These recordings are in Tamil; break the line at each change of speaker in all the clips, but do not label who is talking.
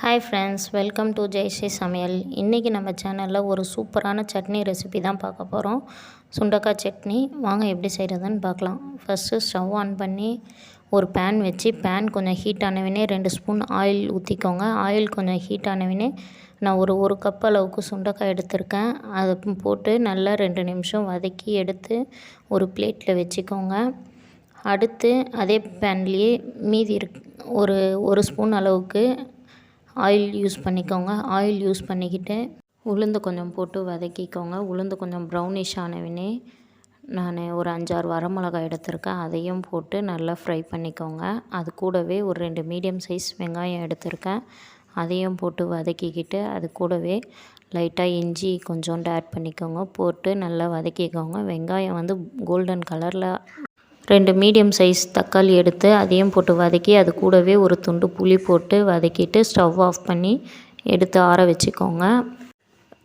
Hi friends welcome to Jaishree சமையல் இன்றைக்கி நம்ம சேனலில் ஒரு சூப்பரான சட்னி ரெசிபி தான் பார்க்க போகிறோம் சுண்டக்காய் சட்னி. வாங்க எப்படி செய்கிறதுன்னு பார்க்கலாம். ஃபஸ்ட்டு ஸ்டவ் ஆன் பண்ணி ஒரு பேன் வச்சு பேன் கொஞ்சம் ஹீட் ஆனவினே ரெண்டு ஸ்பூன் ஆயில் ஊற்றிக்கோங்க ஆயில் கொஞ்சம் ஹீட் ஆனவினே நான் ஒரு ஒரு கப் அளவுக்கு சுண்டக்காய் எடுத்திருக்கேன். அதை போட்டு நல்லா ரெண்டு நிமிஷம் வதக்கி எடுத்து ஒரு பிளேட்டில் வச்சுக்கோங்க. அடுத்து அதே பேன்லேயே மீதி இருக் ஒரு ஒரு ஸ்பூன் அளவுக்கு ஆயில் யூஸ் பண்ணிக்கோங்க. ஆயில் யூஸ் பண்ணிக்கிட்டு உளுந்து கொஞ்சம் போட்டு வதக்கிக்கோங்க. உளுந்து கொஞ்சம் ப்ரௌனிஷ் ஆனவினே நான் ஒரு அஞ்சாறு வரமிளகாய் எடுத்திருக்கேன். அதையும் போட்டு நல்லா ஃப்ரை பண்ணிக்கோங்க. அது கூடவே ஒரு ரெண்டு மீடியம் சைஸ் வெங்காயம் எடுத்திருக்கேன். அதையும் போட்டு வதக்கிக்கிட்டு அது கூடவே லைட்டாக இஞ்சி கொஞ்சோண்டு ஆட் பண்ணிக்கோங்க. போட்டு நல்லா வதக்கிக்கோங்க. வெங்காயம் வந்து கோல்டன் கலரில் ரெண்டு மீடியம் சைஸ் தக்காளி எடுத்து அதையும் போட்டு வதக்கி அது கூடவே ஒரு துண்டு புளி போட்டு வதக்கிட்டு ஸ்டவ் ஆஃப் பண்ணி எடுத்து ஆற வச்சுக்கோங்க.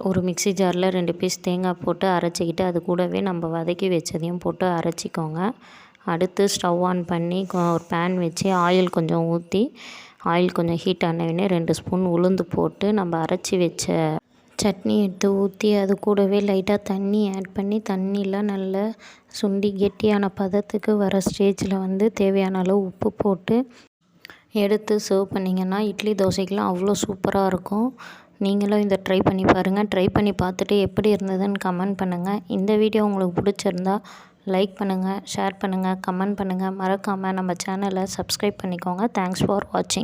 ஒரு மிக்சி ஜாரில் ரெண்டு பீஸ் தேங்காய் போட்டு அரைச்சிக்கிட்டு அது கூடவே நம்ம வதக்கி வச்சதையும் போட்டு அரைச்சிக்கோங்க. அடுத்து ஸ்டவ் ஆன் பண்ணி ஒரு பேன் வச்சு ஆயில் கொஞ்சம் ஊற்றி ஆயில் கொஞ்சம் ஹீட் ஆனவுடனே ரெண்டு ஸ்பூன் உளுந்து போட்டு நம்ம அரைச்சி வச்ச சட்னி எடுத்து ஊற்றி அது கூடவே லைட்டாக தண்ணி ஆட் பண்ணி தண்ணியெலாம் நல்லா சுண்டி கெட்டியான பதத்துக்கு வர ஸ்டேஜில் வந்து தேவையான அளவு உப்பு போட்டு எடுத்து சர்வ் பண்ணிங்கன்னா இட்லி தோசைக்கெலாம் அவ்வளோ சூப்பராக இருக்கும். நீங்களும் இதை ட்ரை பண்ணி பாருங்கள் ட்ரை பண்ணி பார்த்துட்டு எப்படி இருந்ததுன்னு கமெண்ட் பண்ணுங்கள் இந்த வீடியோ உங்களுக்கு பிடிச்சிருந்தா லைக் பண்ணுங்கள் ஷேர் பண்ணுங்கள் கமெண்ட் பண்ணுங்கள் மறக்காமல் நம்ம சேனலை சப்ஸ்கிரைப் பண்ணிக்கோங்க. தேங்க்ஸ் ஃபார் வாட்சிங்